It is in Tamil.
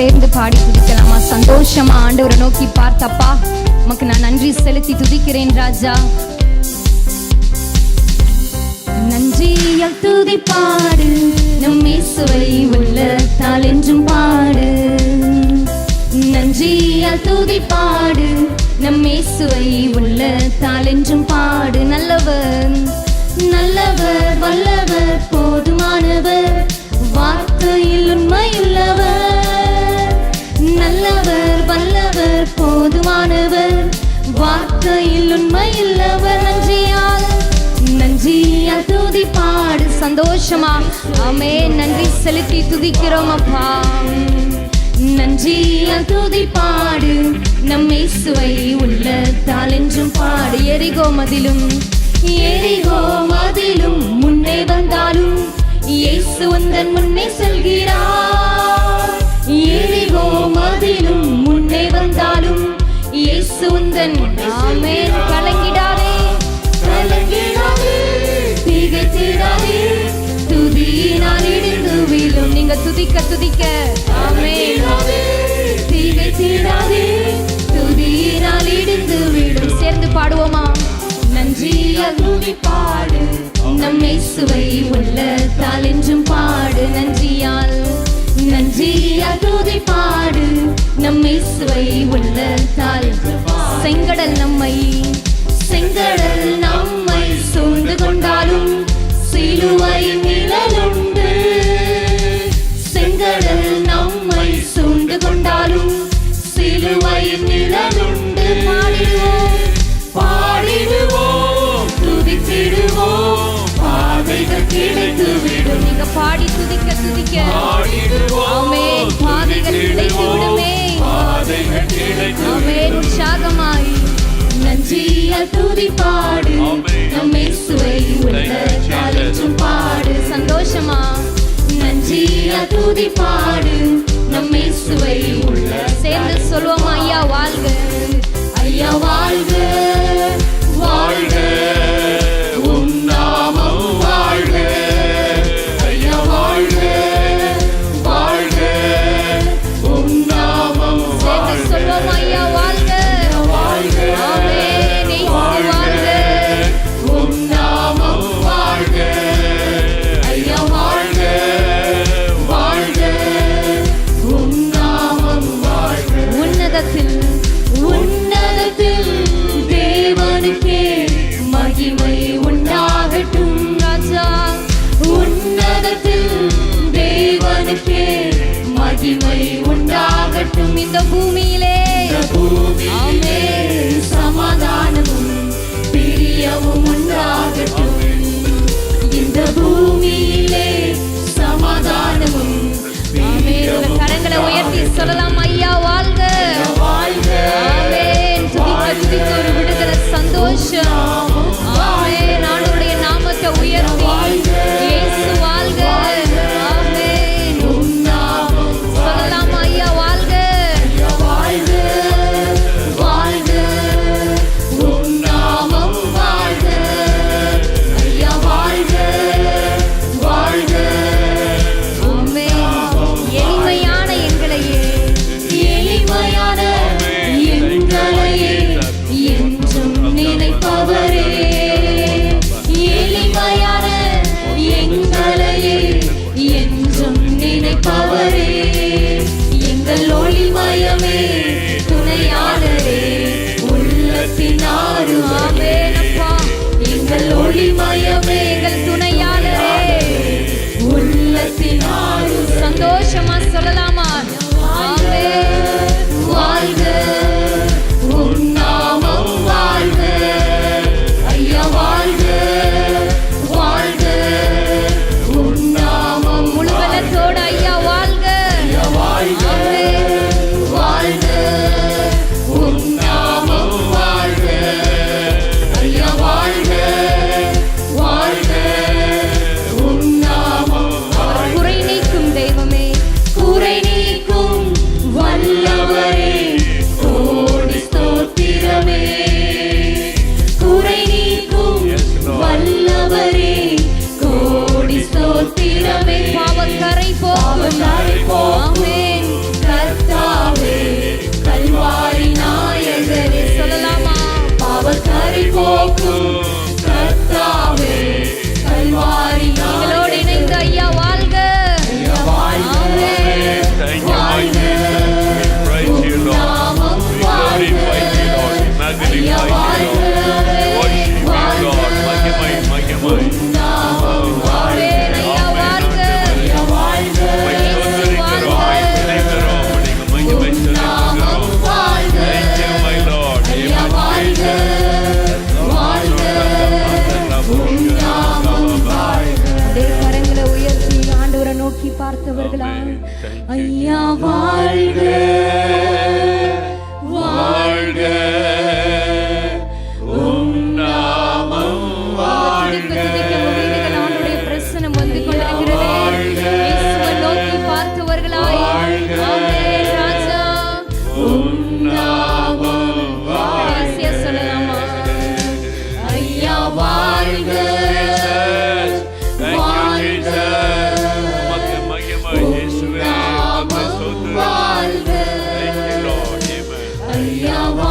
சேர்ந்து பாடி துதிக்கலாமா சந்தோஷமா? ஆண்டவரை நோக்கி பார்த்தப்பா உமக்கு நான் நன்றி செலுத்தி துதிக்கிறேன் ராஜா. நன்றியால் துதி பாடு நம் இயேசுவை உள்ளத்தால் என்றும் பாடு. நன்றியால் துதி பாடு நம் இயேசுவை உள்ளத்தால் என்றும் பாடு. நல்லவர் நல்லவர் வல்லவர் போதுமானவர் வார்த்தை வார்த்தையில் உண்மையுள்ளவர் நன்றியால் நன்றியால் துதி பாடு சந்தோஷமா? ஆமே நன்றி செலுத்தி துதிக்கிறோம் அப்பா. நன்றியால் துதி பாடு நம் சுவை உள்ளத்தால் என்றும் பாடு. எரிகோ மதிலும் எரிகோ மதிலும் முன்னே வந்தாலும் இயேசு உந்தன் முன்னே செல்கிறார். இயேசு உந்தன் ஆமே கலங்கிடாதே. கலங்கிடாதே திகைத்திடாதே துதியினால் இடிந்து வீழும் நீங்க துதிக்க துதிக்க. ஆமே திகைத்திடாதே துதியினால் இடிந்து வீழும். சேர்ந்து பாடுவோமா? நன்றியால் துதி பாடு. நம்மை சுவை உள்ளத்தால் என்றும் பாடு. நன்றியால் நன்றியால் துதி பாடு. நம் இயேசுவை உள்ளத்தால் செங்கடல் நம்மை செங்கடல் நம்மை சூழ்ந்து கொண்டாலும் சிலுவை நிழலுண்டு. செங்கடல் நம்மை சூழ்ந்து கொண்டாலும் சிலுவை நிழலுண்டு. பாடிடுவோம் பாடிடுவோம் துதித்திடுவோம். பாதைகள் கிடைத்து விடும். நீங்க பாடி துதிக்க. துதிக்க பாதைகள் கிடைத்து விடுமே. துதி பாடு. நம் இயேசுவை உள்ளத்தால் பாடு. சந்தோஷமா. நன்றியால் துதி பாடு. இந்த பூமியிலே. சமாதானமும் பிரியவும் உண்டாகட்டும். இந்த பூமியிலே சமாதானமும் கரங்களை உயர்த்தி சொல்லலாம் ஐயா வாழ்க. துதிக்க ஒரு விடுதலை சந்தோஷம். ஐயா வாழ்க வாழ்க. உம் நாமம் ஆண்டுடைய பிரசனம் வந்து கொண்டிருக்கிறது. நோக்கி பார்த்தவர்களாய். ராஜா. உம் நாமம். கடைசியா சொல்லலாமா? ஐயா வாழ்க. இயேசுவே. உமக்கு